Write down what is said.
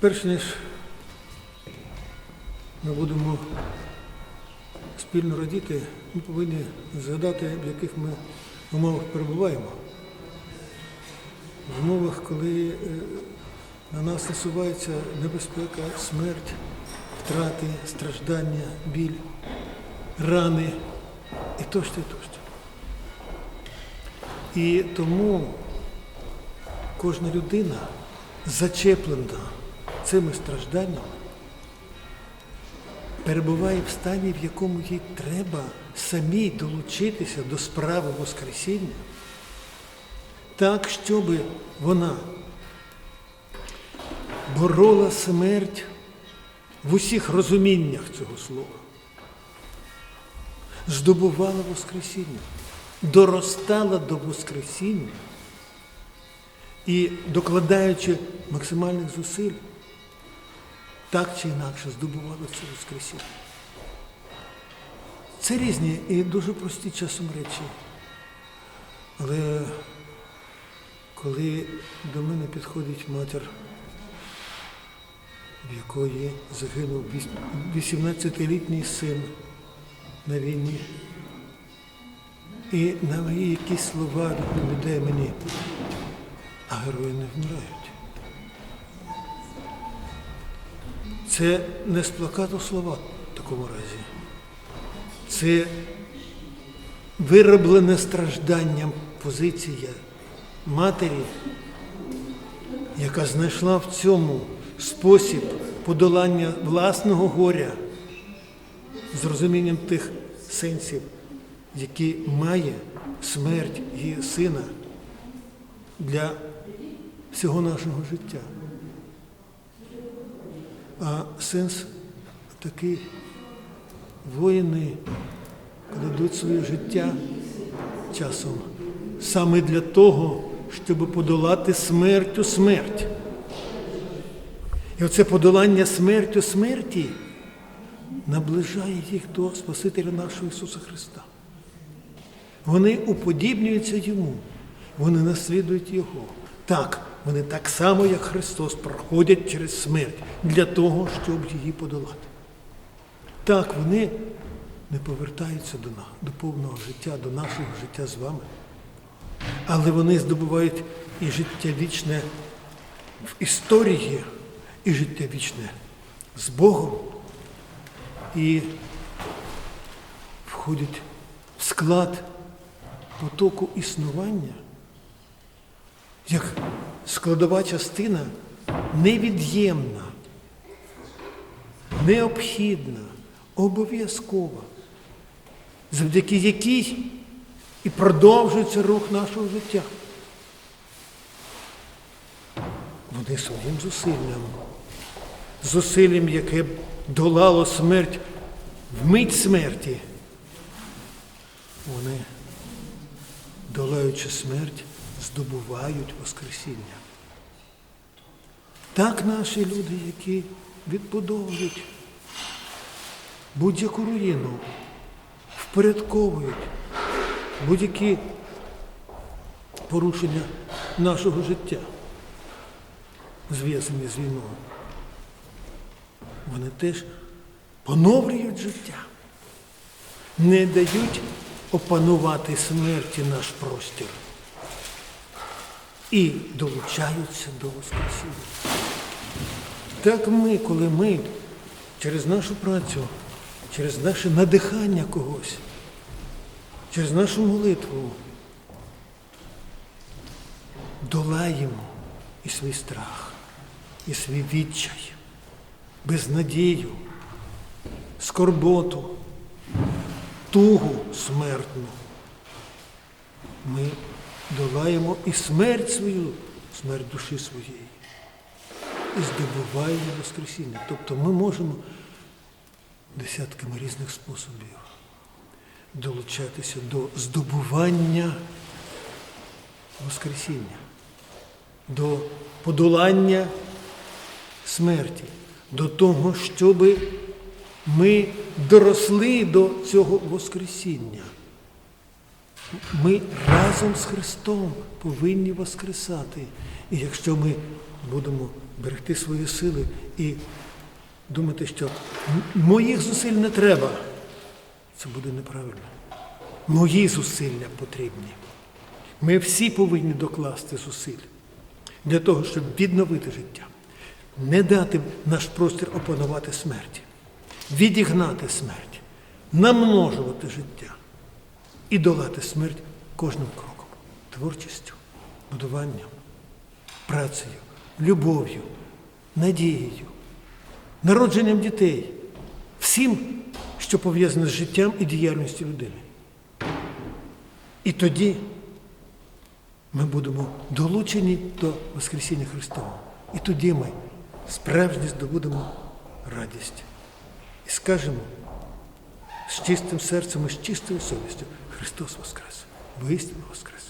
Перш ніж ми будемо спільно радіти, ми повинні згадати, в яких ми умовах перебуваємо. В умовах, коли е, на нас насувається небезпека, смерть, втрати, страждання, біль, рани і тощо, і тощо. І тому кожна людина зачеплена цими стражданнями, перебуває в стані, в якому їй треба самій долучитися до справи Воскресіння, так, щоб вона борола смерть в усіх розуміннях цього слова, здобувала Воскресіння, доростала до Воскресіння і докладаючи максимальних зусиль, так чи інакше здобувала це Воскресіння. Це різні і дуже прості часом речі. Але коли до мене підходить матір, в якої загинув 18-літній син на війні, і на мої якісь слова відповідає мені, а герої не вмирають. Це не з слова в такому разі. Це вироблене стражданням позиція матері, яка знайшла в цьому спосіб подолання власного горя з розумінням тих сенсів, які має смерть її сина для всього нашого життя. А сенс такий, воїни кладуть своє життя часом саме для того, щоб подолати смертю смерть. І оце подолання смертю смерті наближає їх до Спасителя нашого Ісуса Христа. Вони уподібнюються Йому, вони наслідують Його. Так, вони так само, як Христос, проходять через смерть для того, щоб її подолати. Так, вони не повертаються до нас, до повного життя, до нашого життя з вами. Але вони здобувають і життя вічне в історії, і життя вічне з Богом. І входять в склад потоку існування як складова частина невід'ємна, необхідна, обов'язкова, завдяки якій і продовжується рух нашого життя. Вони своїм зусиллям, зусиллям, яке долало смерть в мить смерті, вони, долаючи смерть, здобувають Воскресіння. Так наші люди, які відбудовують будь-яку руїну, впорядковують будь-які порушення нашого життя, зв'язані з війною, вони теж поновлюють життя, не дають опанувати смерті наш простір і долучаються до Воскресіння. Так ми, коли ми через нашу працю, через наше надихання когось, через нашу молитву долаємо і свій страх, і свій відчай, безнадію, скорботу, тугу смертну. Ми долаємо і смерть свою, смерть душі своєї. І здобуваємо Воскресіння. Тобто ми можемо десятками різних способів долучатися до здобування Воскресіння, до подолання смерті, до того, щоб ми доросли до цього Воскресіння. Ми разом з Христом повинні воскресати. І якщо ми будемо берегти свої сили і думати, що моїх зусиль не треба. Це буде неправильно. Мої зусилля потрібні. Ми всі повинні докласти зусиль для того, щоб відновити життя, не дати наш простір опанувати смерті, відігнати смерть, намножувати життя і долати смерть кожним кроком, творчістю, будуванням, працею, любов'ю, надією, народженням дітей, всім, що пов'язане з життям і діяльністю людини. І тоді ми будемо долучені до Воскресіння Христового. І тоді ми справжньо здобудемо радість. І скажемо з чистим серцем і з чистою совістю Христос Воскрес, воістину Воскрес.